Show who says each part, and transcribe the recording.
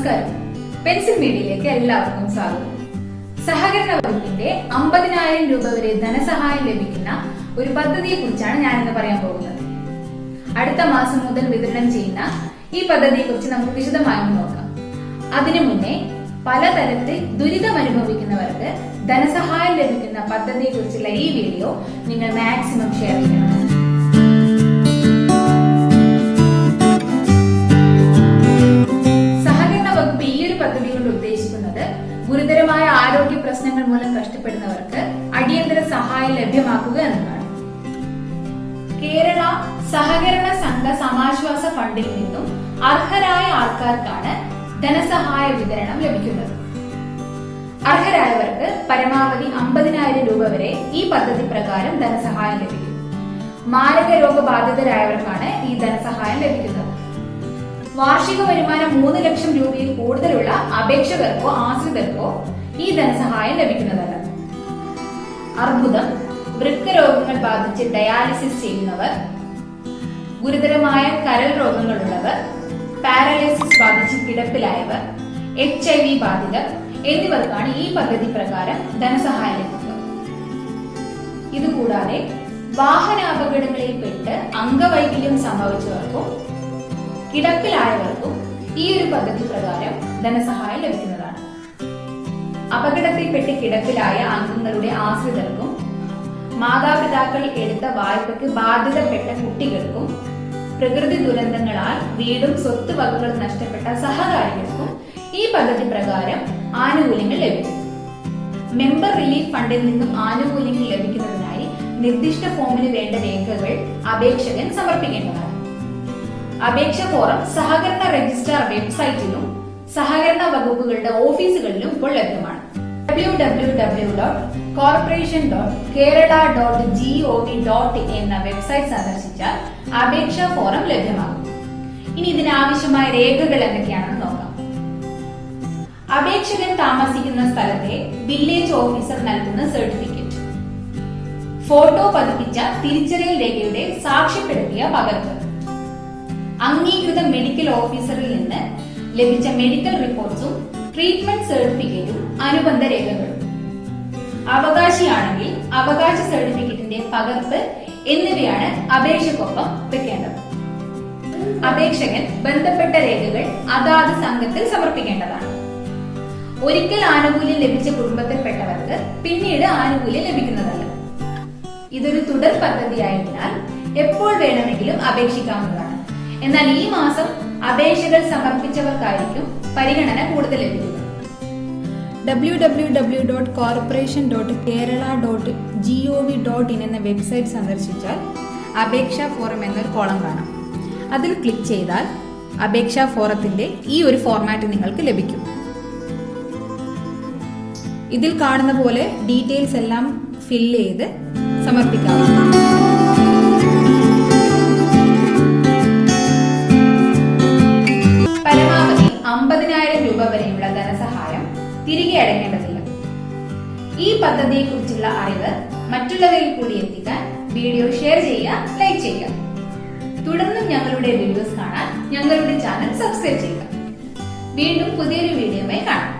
Speaker 1: നമസ്കാരം. പെൻസിൽ മീഡിയയിലേക്ക് എല്ലാവർക്കും സ്വാഗതം. സഹകരണ വകുപ്പിന്റെ അമ്പതിനായിരം രൂപ വരെ ധനസഹായം ലഭിക്കുന്ന ഒരു പദ്ധതിയെ കുറിച്ചാണ് ഇന്ന് പറയാൻ പോകുന്നത്. അടുത്ത മാസം മുതൽ വിതരണം ചെയ്യുന്ന ഈ പദ്ധതിയെ കുറിച്ച് നമുക്ക് വിശദമായി നോക്കാം. അതിനു മുന്നേ പലതരത്തിൽ ദുരിതം അനുഭവിക്കുന്നവർക്ക് ധനസഹായം ലഭിക്കുന്ന പദ്ധതിയെ കുറിച്ചുള്ള ഈ വീഡിയോ നിങ്ങൾ മാക്സിമം ഷെയർ ചെയ്യണം. ആരോഗ്യ പ്രശ്നങ്ങൾ മൂലം കഷ്ടപ്പെടുന്നവർക്ക് അടിയന്തര സഹായം ലഭ്യമാക്കുക എന്നതാണ്. കേരള സഹകരണ സംഘ സമാശ്വാസ ഫണ്ടിൽ നിന്നും അർഹരായ ആൾക്കാർക്കാണ് ധനസഹായ വിതരണം ലഭിക്കുന്നത്. അർഹരായവർക്ക് പരമാവധി അമ്പതിനായിരം രൂപ വരെ ഈ പദ്ധതി പ്രകാരം ധനസഹായം ലഭിക്കും. മാരക രോഗബാധിതരായവർക്കാണ് ഈ ധനസഹായം ലഭിക്കുന്നത്. വാർഷിക വരുമാനം മൂന്ന് ലക്ഷം രൂപയിൽ കൂടുതലുള്ള അപേക്ഷകർക്കോ ആശ്രിതർക്കോ ഈ ധനസഹായം ലഭിക്കുന്നതല്ല. അർബുദം വൃക്ക രോഗങ്ങൾ ബാധിച്ച് ഡയാലിസിസ് ചെയ്യുന്നവർ ഗുരുതരമായ കരൾ രോഗങ്ങളുള്ളവർ പാരലൈസിസ് ബാധിച്ച് കിടപ്പിലായവർ എച്ച് ഐ വി ബാധിതർ എന്നിവർക്കാണ് ഈ പദ്ധതി പ്രകാരം ധനസഹായം ലഭിക്കുന്നത് ഇതുകൂടാതെ വാഹനാപകടങ്ങളിൽപ്പെട്ട് അംഗവൈകല്യം സംഭവിച്ചവർക്കും കിടപ്പിലായവർക്കും ഈ ഒരു പദ്ധതി പ്രകാരം ധനസഹായം ലഭിക്കുന്നതാണ്. അപകടത്തിൽപ്പെട്ട് കിടപ്പിലായ അംഗങ്ങളുടെ ആശ്രിതർക്കും മാതാപിതാക്കൾ എടുത്ത വായ്പയ്ക്ക് ബാധ്യതപ്പെട്ട കുട്ടികൾക്കും പ്രകൃതി ദുരന്തങ്ങളാൽ വീടും സ്വത്ത് വകകളും നഷ്ടപ്പെട്ട സഹകാരികൾക്കും ഈ പദ്ധതി പ്രകാരം ആനുകൂല്യങ്ങൾ ലഭിക്കും. മെമ്പർ റിലീഫ് ഫണ്ടിൽ നിന്നും ആനുകൂല്യങ്ങൾ ലഭിക്കുന്നതിനായി നിർദ്ദിഷ്ട ഫോമിന് വേണ്ട രേഖകൾ അപേക്ഷകൻ സമർപ്പിക്കേണ്ടതാണ്. അപേക്ഷ ഫോറം സഹകരണ രജിസ്ട്രാർ വെബ്സൈറ്റിലും സഹകരണ വകുപ്പുകളുടെ ഓഫീസുകളിലും ഇപ്പോൾ ലഭ്യമാണ്. Corporation dot Kerala dot G O V dot എന്ന വെബ്സൈറ്റ് സന്ദർശിച്ചാൽ അപേക്ഷാ ഫോറം ലഭ്യമാകും. ഇനി ഇതിനാവശ്യമായ രേഖകൾ എന്തൊക്കെയാണെന്ന് നോക്കാം. അപേക്ഷകൻ താമസിക്കുന്ന സ്ഥലത്തെ വില്ലേജ് ഓഫീസർ നൽകുന്ന സർട്ടിഫിക്കറ്റ് ഫോട്ടോ പതിപ്പിച്ച തിരിച്ചറിയൽ രേഖയുടെ സാക്ഷ്യപ്പെടുത്തിയ പകർപ്പ്. അംഗീകൃത മെഡിക്കൽ ഓഫീസറിൽ നിന്ന് ലഭിച്ച മെഡിക്കൽ റിപ്പോർട്ട്സും ട്രീറ്റ്മെന്റ് സർട്ടിഫിക്കറ്റും അനുബന്ധ രേഖകളും. അവകാശിയാണെങ്കിൽ അവകാശ സർട്ടിഫിക്കറ്റിന്റെ പകർപ്പ് എന്നിവയാണ് അപേക്ഷക്കൊപ്പം വെക്കേണ്ടത്. അപേക്ഷകൻ ബന്ധപ്പെട്ട രേഖകൾ അതാത് സംഘത്തിൽ സമർപ്പിക്കേണ്ടതാണ്. ഒരിക്കൽ ആനുകൂല്യം ലഭിച്ച കുടുംബത്തിൽപ്പെട്ടവർക്ക് പിന്നീട് ആനുകൂല്യം ലഭിക്കുന്നതല്ല. ഇതൊരു തുടർ പദ്ധതിയായതിനാൽ എപ്പോൾ വേണമെങ്കിലും അപേക്ഷിക്കാവുന്നതാണ്. എന്നാൽ ഈ മാസം അപേക്ഷകൾ സമർപ്പിച്ചവർക്കായിരിക്കും പരിഗണന കൂടുതൽ ലഭിക്കുന്നത് W W W dot corporation dot Kerala dot G O V dot in എന്ന വെബ്സൈറ്റ് സന്ദർശിച്ചാൽ അപേക്ഷാ ഫോറം എന്നൊരു കോളം കാണാം. അതിൽ ക്ലിക്ക് ചെയ്താൽ അപേക്ഷാ ഫോറത്തിന്റെ ഈ ഒരു ഫോർമാറ്റ് നിങ്ങൾക്ക് ലഭിക്കും. ഇതിൽ കാണുന്ന പോലെ ഡീറ്റെയിൽസ് എല്ലാം ഫില്ല് ചെയ്ത് സമർപ്പിക്കാവുന്നതാണ്. തിരികെ അടയ്ക്കേണ്ടതില്ല ഈ പദ്ധതിയെ കുറിച്ചുള്ള അറിവ് മറ്റുള്ളവരിൽ കൂടി എത്തിക്കാൻ വീഡിയോ ഷെയർ ചെയ്യുക ലൈക്ക് ചെയ്യുക. തുടർന്നും ഞങ്ങളുടെ വീഡിയോസ് കാണാൻ ഞങ്ങളുടെ ചാനൽ സബ്സ്ക്രൈബ് ചെയ്യുക. വീണ്ടും പുതിയൊരു വീഡിയോയുമായി കാണാം.